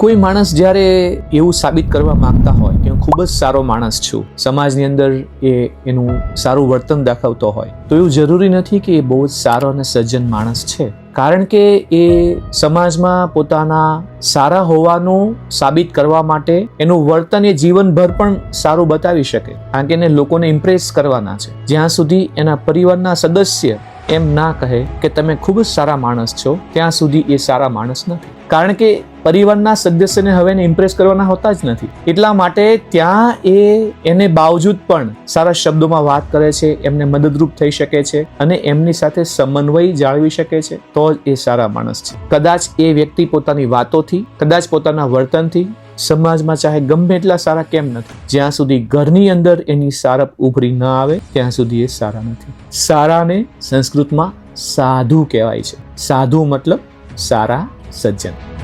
કોઈ માણસ જ્યારે એવું સાબિત કરવા માંગતા હોય કે હું ખૂબ જ સારો માણસ છું, સમાજની અંદર એ એનું સારું વર્તન દાખવતો હોય, તો એવું જરૂરી નથી કે એ બહુ જ સારો અને સજ્જન માણસ છે. કારણ કે એ સમાજમાં પોતાના સારા હોવાનું સાબિત કરવા માટે એનું વર્તન એ જીવનભર પણ સારું બતાવી શકે, કારણ કે એને લોકોને ઇમ્પ્રેસ કરવાના છે. જ્યાં સુધી એના પરિવારના સદસ્ય એમ ના કહે કે તમે ખૂબ જ સારા માણસ છો, ત્યાં સુધી એ સારા માણસ નથી. કારણ કે પરિવારના સદસ્યને હવે એને ઇમ્પ્રેસ કરવાના હોતા જ નથી. એટલા માટે ત્યાં એ એને બાવજૂદ પણ સારા શબ્દોમાં વાત કરે છે, એમને મદદરૂપ થઈ શકે છે અને એમની સાથે સમન્વય જાળવી શકે છે, તો જ એ સારા માણસ છે. કદાચ એ વ્યક્તિ પોતાની વાતોથી, કદાચ પોતાના વર્તનથી, સમાજમાં ચાહે ગમે એટલા સારા કેમ નથી. જ્યાં સુધી ઘરની અંદર એની સારપ ઉભરી ન આવે, ત્યાં સુધી એ સારા નથી. સારાને સંસ્કૃતમાં સાધુ કહેવાય છે. સાધુ મતલબ સારા સજ્જન